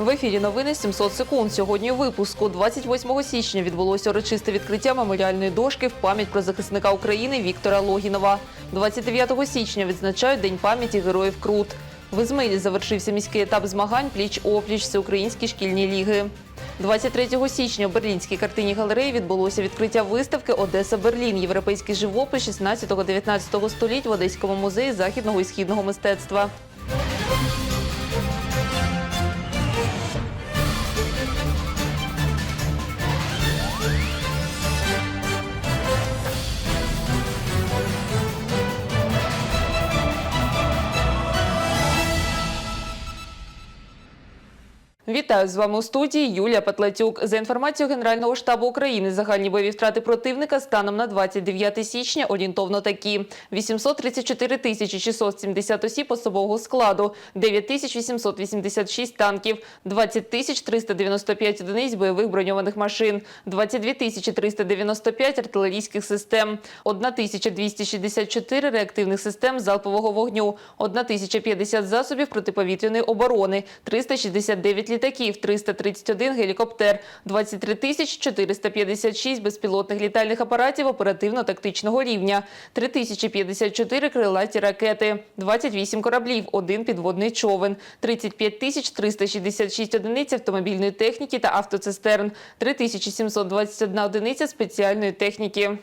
В ефірі новини 700 секунд. Сьогодні випуску 28 січня відбулося урочисте відкриття меморіальної дошки в пам'ять про захисника України Віктора Логінова. 29 січня відзначають День пам'яті героїв Крут. В Ізмаїлі завершився міський етап змагань пліч-опліч Всеукраїнські шкільні ліги. 23 січня в Берлінській картині галереї відбулося відкриття виставки Одеса Берлін. Європейський живопис 16-19 століть в Одеському музеї західного і східного мистецтва. Вітаю з вами у студії Юлія Петлетюк. За інформацією Генерального штабу України, загальні бойові втрати противника станом на 29 січня орієнтовно такі: 834 тисячі 670 осіб особового складу, 9 тисяч 886 танків, 20 тисяч 395 одиниць бойових броньованих машин, 22 тисячі 395 артилерійських систем, 1 тисяча 264 реактивних систем залпового вогню, 1 тисяча 50 засобів протиповітряної оборони, 369 літаків, 331 гелікоптер, 23 тисяч 456 безпілотних літальних апаратів оперативно-тактичного рівня, 3054 крилаті ракети, 28 кораблів, один підводний човен, 35 тисяч 366 одиниць автомобільної техніки та автоцистерн, 3721 одиниця спеціальної техніки.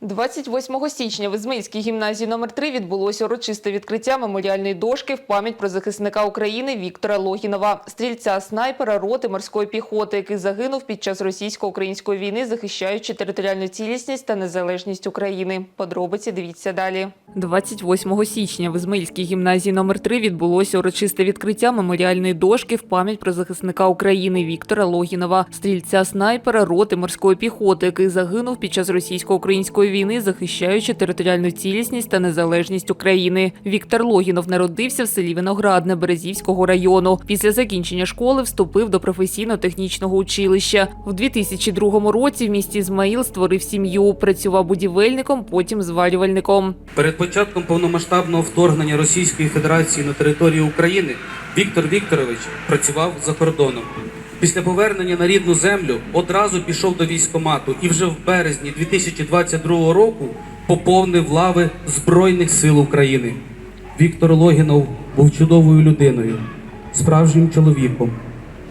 28 січня в Ізмаїльській гімназії номер 3 відбулося урочисте відкриття меморіальної дошки в пам'ять про захисника України Віктора Логінова, стрільця снайпера роти морської піхоти, який загинув під час російсько-української війни, захищаючи територіальну цілісність та незалежність України. Подробиці дивіться далі. 28 січня в Ізмаїльській гімназії номер 3 відбулося урочисте відкриття меморіальної дошки в пам'ять про захисника України Віктора Логінова, стрільця снайпера роти морської піхоти, який загинув під час російсько-української війни, захищаючи територіальну цілісність та незалежність України. Віктор Логінов народився в селі Виноградне Березівського району. Після закінчення школи вступив до професійно-технічного училища. В 2002 році в місті Ізмаїл створив сім'ю, працював будівельником, потім зварювальником. Перед початком повномасштабного вторгнення Російської Федерації на територію України Віктор Вікторович працював за кордоном. Після повернення на рідну землю одразу пішов до військкомату і вже в березні 2022 року поповнив лави Збройних сил України. Віктор Логінов був чудовою людиною, справжнім чоловіком,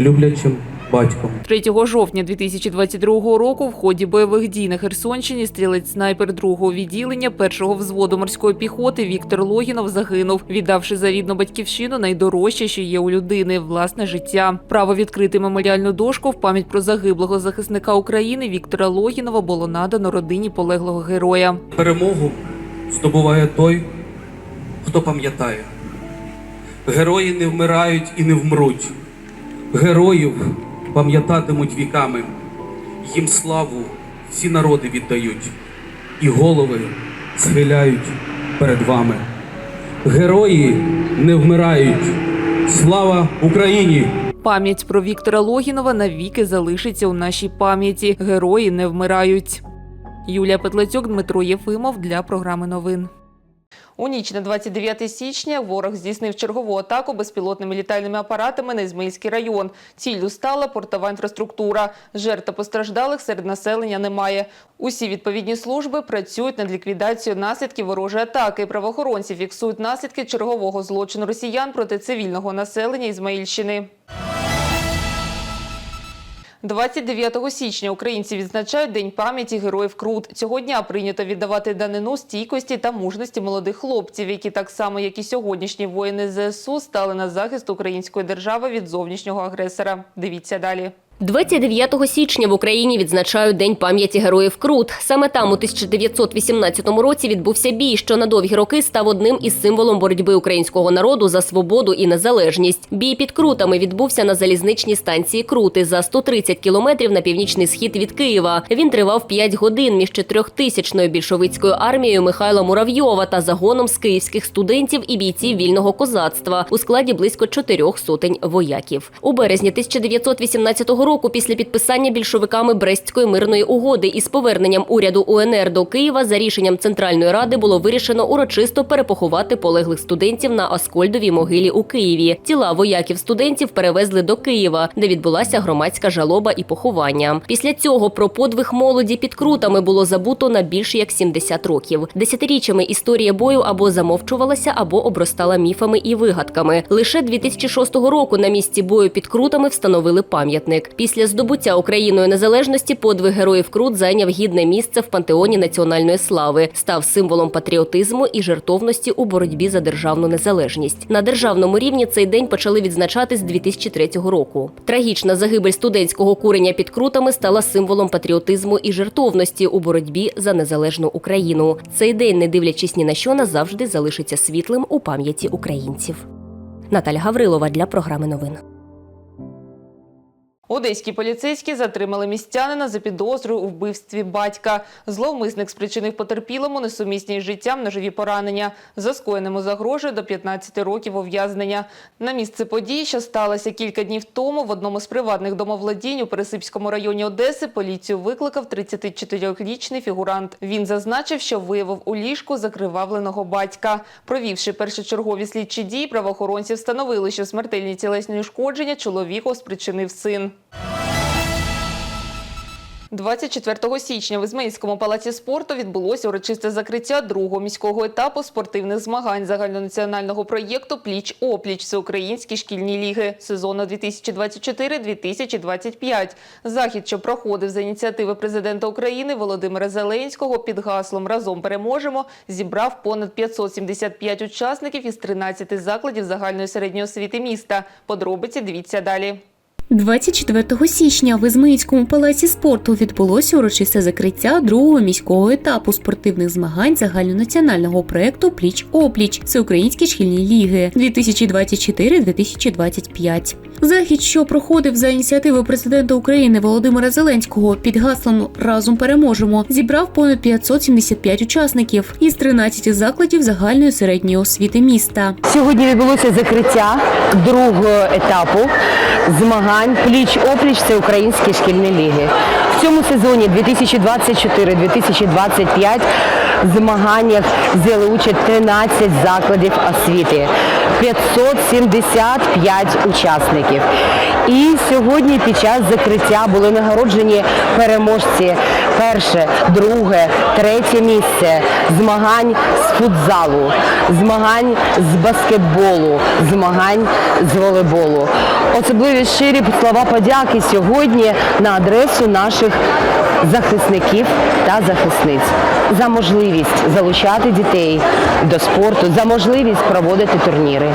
люблячим батьком. 3 жовтня 2022 року в ході бойових дій на Херсонщині стрілець-снайпер другого відділення першого взводу морської піхоти Віктор Логінов загинув, віддавши за рідну батьківщину найдорожче, що є у людини власне життя. Право відкрити меморіальну дошку в пам'ять про загиблого захисника України Віктора Логінова було надано родині полеглого героя. Перемогу здобуває той, хто пам'ятає. Герої не вмирають і не вмруть. Героїв пам'ятатимуть віками. Їм славу всі народи віддають, і голови схиляють перед вами. Герої не вмирають. Слава Україні! Пам'ять про Віктора Логінова навіки залишиться у нашій пам'яті. Герої не вмирають. Юлія Петлецюк, Дмитро Єфимов для програми новин. У ніч на 29 січня ворог здійснив чергову атаку безпілотними літальними апаратами на Ізмаїльський район. Ціллю стала портова інфраструктура. Жертв постраждалих серед населення немає. Усі відповідні служби працюють над ліквідацією наслідків ворожої атаки. Правоохоронці фіксують наслідки чергового злочину росіян проти цивільного населення Ізмаїльщини. 29 січня українці відзначають День пам'яті героїв Крут. Цього дня прийнято віддавати данину стійкості та мужності молодих хлопців, які так само, як і сьогоднішні воїни ЗСУ, стали на захист української держави від зовнішнього агресора. Дивіться далі. 29 січня в Україні відзначають День пам'яті героїв Крут. Саме там у 1918 році відбувся бій, що на довгі роки став одним із символом боротьби українського народу за свободу і незалежність. Бій під Крутами відбувся на залізничній станції Крути за 130 кілометрів на північний схід від Києва. Він тривав 5 годин між чотирьохтисячною більшовицькою армією Михайла Муравйова та загоном з київських студентів і бійців вільного козацтва у складі близько чотирьох сотень вояків. У березні 1918 року року, після підписання більшовиками Брестської мирної угоди із поверненням уряду УНР до Києва за рішенням Центральної ради було вирішено урочисто перепоховати полеглих студентів на Аскольдовій могилі у Києві. Тіла вояків студентів перевезли до Києва, де відбулася громадська жалоба і поховання. Після цього про подвиг молоді під крутами було забуто на більше як 70 років. Десятиріччями історія бою або замовчувалася, або обростала міфами і вигадками. Лише 2006 року на місці бою під крутами встановили пам'ятник. Після здобуття Україною незалежності подвиг героїв Крут зайняв гідне місце в пантеоні національної слави, став символом патріотизму і жертовності у боротьбі за державну незалежність. На державному рівні цей день почали відзначати з 2003 року. Трагічна загибель студентського курення під крутами стала символом патріотизму і жертовності у боротьбі за незалежну Україну. Цей день, не дивлячись ні на що, назавжди залишиться світлим у пам'яті українців. Наталя Гаврилова для програми новин. Одеські поліцейські затримали містянина за підозрою у вбивстві батька. Зловмисник спричинив потерпілому несумісні з життям ножові поранення. За скоєному загрожує до 15 років ув'язнення. На місце події, що сталося кілька днів тому, в одному з приватних домовладінь у Пересипському районі Одеси поліцію викликав 34-річний фігурант. Він зазначив, що виявив у ліжку закривавленого батька. Провівши першочергові слідчі дії, правоохоронці встановили, що смертельні тілесні ушкодження чоловіку спричинив син. 24 січня в Ізмаїльському палаці спорту відбулося урочисте закриття другого міського етапу спортивних змагань загальнонаціонального проєкту Пліч-опліч Всеукраїнські шкільні ліги сезону 2024-2025. Захід, що проходив за ініціативи президента України Володимира Зеленського під гаслом Разом переможемо, зібрав понад 575 учасників із 13 закладів загальної середньої освіти міста. Подробиці дивіться далі. 24 січня в Ізмаїльському палаці спорту відбулося урочисте закриття другого міського етапу спортивних змагань загальнонаціонального проєкту Пліч опліч Всеукраїнські шкільні ліги 2024-2025. Захід, що проходив за ініціативи президента України Володимира Зеленського під гаслом Разом переможемо, зібрав понад 575 учасників із 13 закладів загальної середньої освіти міста. Сьогодні відбулося закриття другого етапу змагань пліч-опліч Всеукраїнські шкільні ліги. В цьому сезоні 2024-2025 в змаганнях взяли участь 13 закладів освіти, 575 учасників. І сьогодні під час закриття були нагороджені переможці перше, друге, третє місце змагань з футзалу, змагань з баскетболу, змагань з волейболу. Особливі щирі слова подяки сьогодні на адресу наших захисників та захисниць за можливість залучати дітей до спорту, за можливість проводити турніри.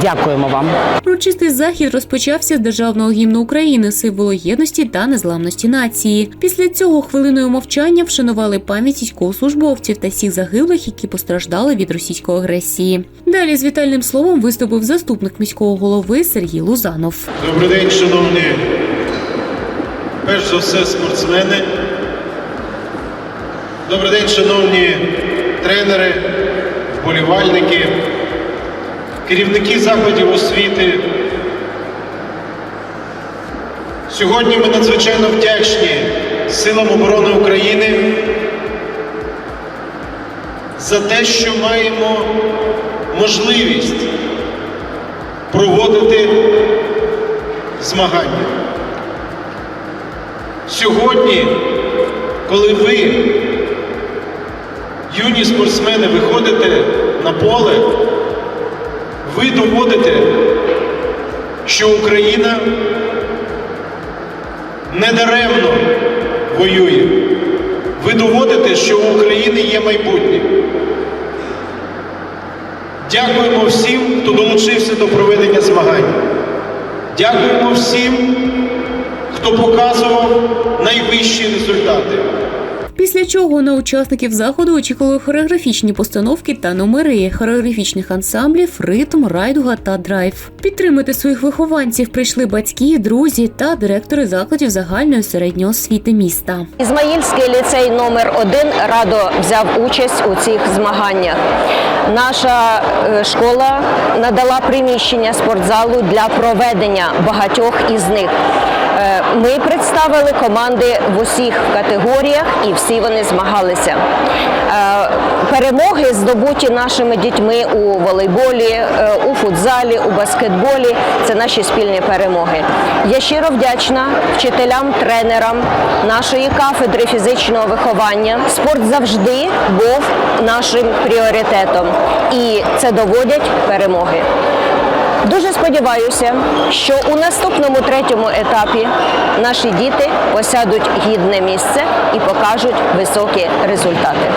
Дякуємо вам. Урочистий захід розпочався з державного гімну України, символу єдності та незламності нації. Після цього хвилиною мовчання вшанували пам'ять військовослужбовців та всіх загиблих, які постраждали від російської агресії. Далі з вітальним словом виступив заступник міського голови Сергій Лузанов. Добрий день, шановні, перш за все, спортсмени. Добрий день, шановні тренери, вболівальники, керівники закладів освіти. Сьогодні ми надзвичайно вдячні Силам оборони України за те, що маємо можливість проводити змагання. Сьогодні, коли ви, юні спортсмени, виходите на поле, ви доводите, що Україна недаремно воює. Ви доводите, що у України є майбутнє. Дякуємо всім, хто долучився до проведення змагань. Дякуємо всім, хто показував найвищі результати. Після чого на учасників заходу очікували хореографічні постановки та номери хореографічних ансамблів, ритм, райдуга та драйв. Підтримати своїх вихованців прийшли батьки, друзі та директори закладів загальної середньої освіти міста. Ізмаїльський ліцей номер 1 радо взяв участь у цих змаганнях. Наша е, школа надала приміщення спортзалу для проведення багатьох із них. Е, Ми представили команди в усіх категоріях і всі вони змагалися. Е, Перемоги здобуті нашими дітьми у волейболі, е, у футзалі, у баскетболі це наші спільні перемоги. Я щиро вдячна вчителям, тренерам нашої кафедри фізичного виховання. Спорт завжди був нашим пріоритетом, і це доводять перемоги. Дуже сподіваюся, що у наступному третьому етапі наші діти посядуть гідне місце і покажуть високі результати.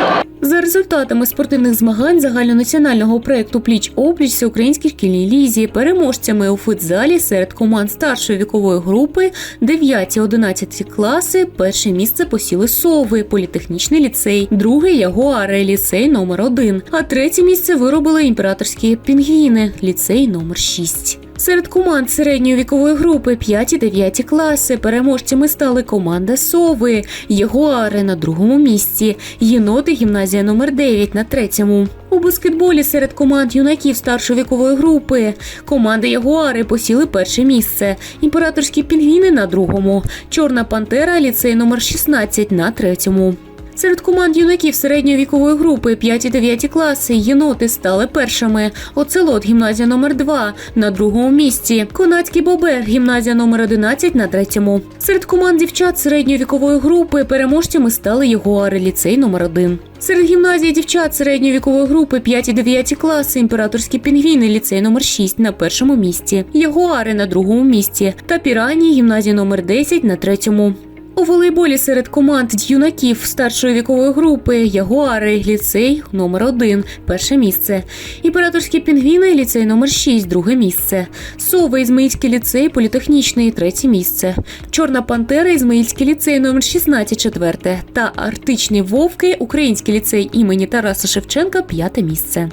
За результатами спортивних змагань загальнонаціонального проєкту Пліч опліч всеукраїнській шкільній лізі переможцями у футзалі серед команд старшої вікової групи 9-11 класи перше місце посіли Сови, політехнічний ліцей, друге Ягуари, ліцей номер 1 а третє місце виробили імператорські пінгвіни, ліцей номер 6 Серед команд середньої вікової групи 5-9 класи. Переможцями стали команда Сови, Ягуари на другому місці, єноти гімназія номер 9 на третьому. У баскетболі серед команд юнаків старшої вікової групи. Команди Ягуари посіли перше місце, імператорські пінгвіни на другому, Чорна пантера, ліцей номер 16 на третьому. Серед команд юнаків середньої вікової групи 5-9 класи єноти стали першими. Оцелот гімназія номер 2 на другому місці. Конацький бобер гімназія номер 11 на третьому. Серед команд дівчат середньої вікової групи переможцями стали Ягуари ліцей номер 1 Серед гімназії дівчат середньої вікової групи 5-9 класи імператорські пінгвіни ліцей номер 6 на першому місці, Ягуари на другому місці та Пірані гімназія номер 10 на третьому. У волейболі серед команд юнаків старшої вікової групи Ягуари, ліцей номер 1 перше місце. Імператорські пінгвіни, ліцей номер 6 друге місце. Сови, Ізмаїльський ліцей, політехнічний третє місце. Чорна пантера, Ізмаїльський ліцей номер 16 четверте. Та Арктичні вовки, Український ліцей імені Тараса Шевченка п'яте місце.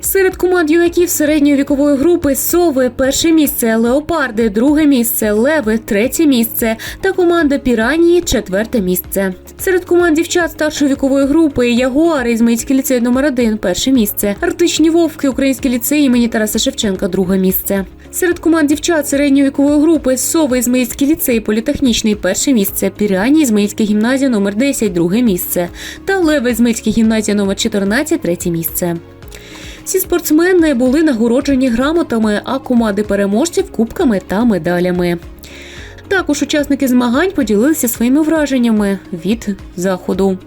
Серед команд юнаків середньої вікової групи Сови перше місце, Леопарди, друге місце, Леви, третє місце та команда Піранії четверте місце. Серед команд дівчат старшої вікової групи Ягуари, Ізмаїльський ліцей номер 1 перше місце, Арктичні вовки, Український ліцей імені Тараса Шевченка друге місце. Серед команд дівчат середньої вікової групи Сови, Ізмаїльський ліцей, політехнічний перше місце, Пірані, Ізмаїльська гімназія номер 10 друге місце та Леви, Ізмаїльська гімназія номер 14 третє місце. Всі спортсмени були нагороджені грамотами, а команди переможців кубками та медалями. Також учасники змагань поділилися своїми враженнями від заходу.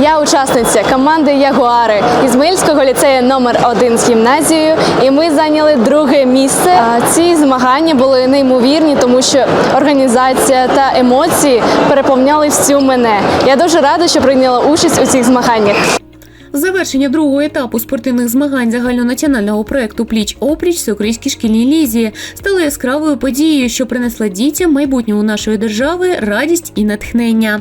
Я учасниця команди Ягуари Ізмаїльського ліцею номер 1 з гімназією, і ми зайняли друге місце. Ці змагання були неймовірні, тому що організація та емоції переповняли всю мене. Я дуже рада, що прийняла участь у цих змаганнях. Завершення другого етапу спортивних змагань загальнонаціонального проекту Пліч опліч всеукраїнській шкільній лізі стало яскравою подією, що принесла дітям майбутнього нашої держави радість і натхнення.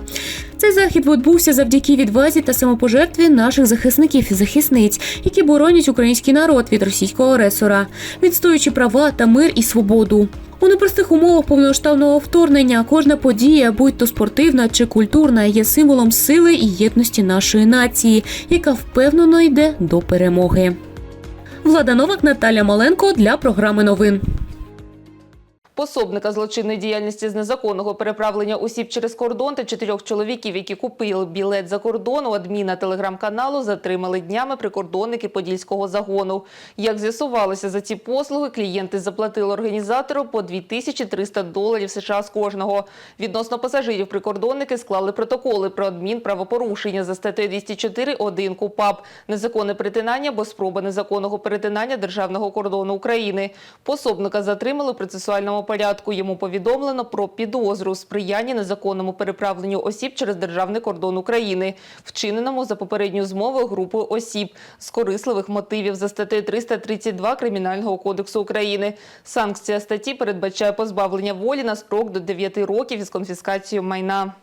Цей захід відбувся завдяки відвазі та самопожертві наших захисників і захисниць, які боронять український народ від російського агресора, відстоюючи права та мир і свободу. У непростих умовах повномасштабного вторгнення кожна подія, будь то спортивна чи культурна, є символом сили і єдності нашої нації, яка впевнено йде до перемоги. Влада Новак, Наталя Маленко для програми новин. Пособника злочинної діяльності з незаконного переправлення осіб через кордон та чотирьох чоловіків, які купили білет за кордон у адміна телеграм-каналу, затримали днями прикордонники Подільського загону. Як з'ясувалося, за ці послуги клієнти заплатили організатору по 2300 доларів США з кожного. Відносно пасажирів прикордонники склали протоколи про адмінправопорушення за статтею 204.1 КУПАП незаконне перетинання або спроба незаконного перетинання державного кордону України. Пособника затримали у процесуальному порядку. Йому повідомлено про підозру у сприянні незаконному переправленню осіб через державний кордон України, вчиненому за попередньою змовою групою осіб з корисливих мотивів за статтею 332 Кримінального кодексу України. Санкція статті передбачає позбавлення волі на строк до 9 років із конфіскацією майна.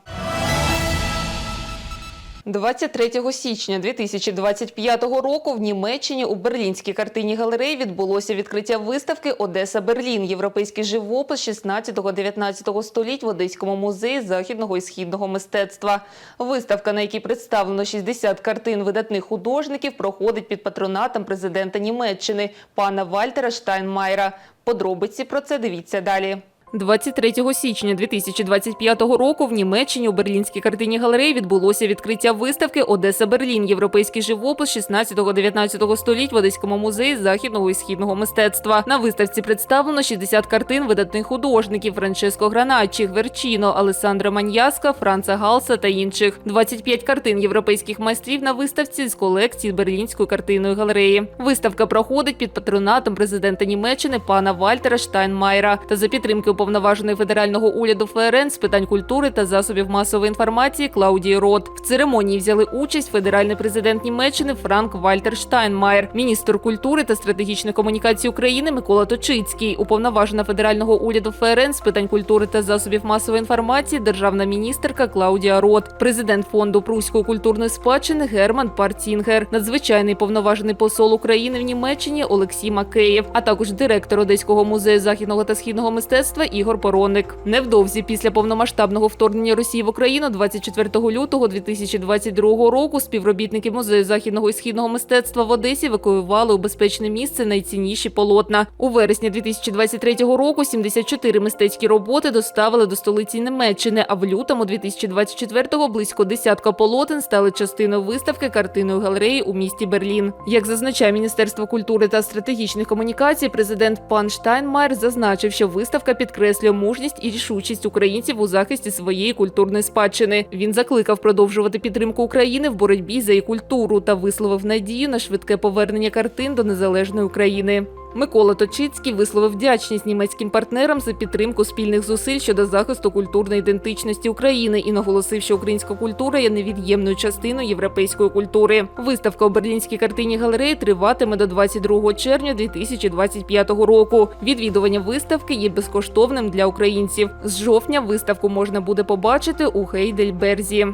23 січня 2025 року в Німеччині у Берлінській картинній галереї відбулося відкриття виставки Одеса Берлін. Європейський живопис 16-19 століть в Одеському музеї західного і східного мистецтва. Виставка, на якій представлено 60 картин видатних художників, проходить під патронатом президента Німеччини пана Вальтера Штайнмайера. Подробиці про це дивіться далі. 23 січня 2025 року в Німеччині у Берлінській картині галереї відбулося відкриття виставки Одеса Берлін. Європейський живопис 16-19 століть в Одеському музеї західного і східного мистецтва. На виставці представлено 60 картин видатних художників Франческо Граначі, Гверчіно, Алесандра Маньяска, Франца Галса та інших. 25 картин європейських майстрів на виставці з колекції Берлінської картинної галереї. Виставка проходить під патронатом президента Німеччини пана Вальтера Штайнмайера та за підтримки уповноваженої федерального уряду ФРН з питань культури та засобів масової інформації Клаудії Рот. В церемонії взяли участь федеральний президент Німеччини Франк Вальтер Штайнмаєр, міністр культури та стратегічних комунікацій України Микола Точицький, уповноважена федерального уряду ФРН з питань культури та засобів масової інформації, державна міністерка Клаудія Рот, президент фонду Пруської культурної спадщини Герман Парцінгер, надзвичайний повноважений посол України в Німеччині Олексій Макеєв, а також директор Одеського музею західного та східного мистецтва Ігор Пороник. Невдовзі після повномасштабного вторгнення Росії в Україну 24 лютого 2022 року співробітники музею західного і східного мистецтва в Одесі евакуювали у безпечне місце найцінніші полотна. У вересні 2023 року 74 мистецькі роботи доставили до столиці Німеччини, а в лютому 2024-го близько десятка полотен стали частиною виставки картинної галереї у місті Берлін. Як зазначає Міністерство культури та стратегічних комунікацій, президент пан Штайнмайер зазначив, що виставка підкреслює мужність і рішучість українців у захисті своєї культурної спадщини. Він закликав продовжувати підтримку України в боротьбі за її культуру та висловив надію на швидке повернення картин до незалежної України. Микола Точицький висловив вдячність німецьким партнерам за підтримку спільних зусиль щодо захисту культурної ідентичності України і наголосив, що українська культура є невід'ємною частиною європейської культури. Виставка у берлінській картині галереї триватиме до 22 червня 2025 року. Відвідування виставки є безкоштовним для українців. З жовтня виставку можна буде побачити у Гейдельберзі.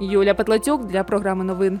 Юля Петлацюк для програми новин.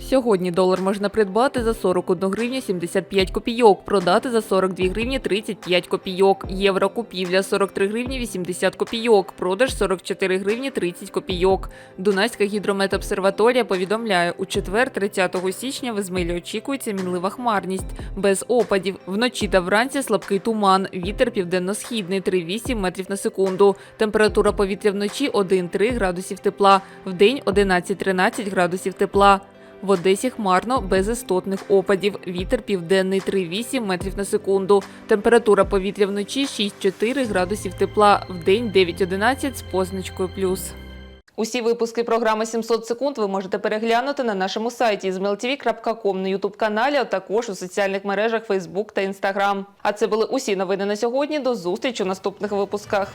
Сьогодні долар можна придбати за 41 гривня 75 копійок, продати за 42 гривні 35 копійок. Євро купівля 43 гривні 80 копійок, продаж 44 гривні 30 копійок. Дунайська гідрометобсерваторія повідомляє, у четвер, 30 січня, в Ізмаїлі очікується мінлива хмарність, без опадів. Вночі та вранці слабкий туман, вітер південно-східний 3,8 метрів на секунду. Температура повітря вночі 1-3 градусів тепла, вдень 11-13 градусів тепла. В Одесі хмарно, без істотних опадів. Вітер південний 3,8 метрів на секунду. Температура повітря вночі 6-4 градусів тепла. Вдень 9-11 з позначкою плюс. Усі випуски програми 700 секунд ви можете переглянути на нашому сайті zmltv.com, на ютуб-каналі, а також у соціальних мережах Facebook та Instagram. А це були усі новини на сьогодні. До зустрічі у наступних випусках.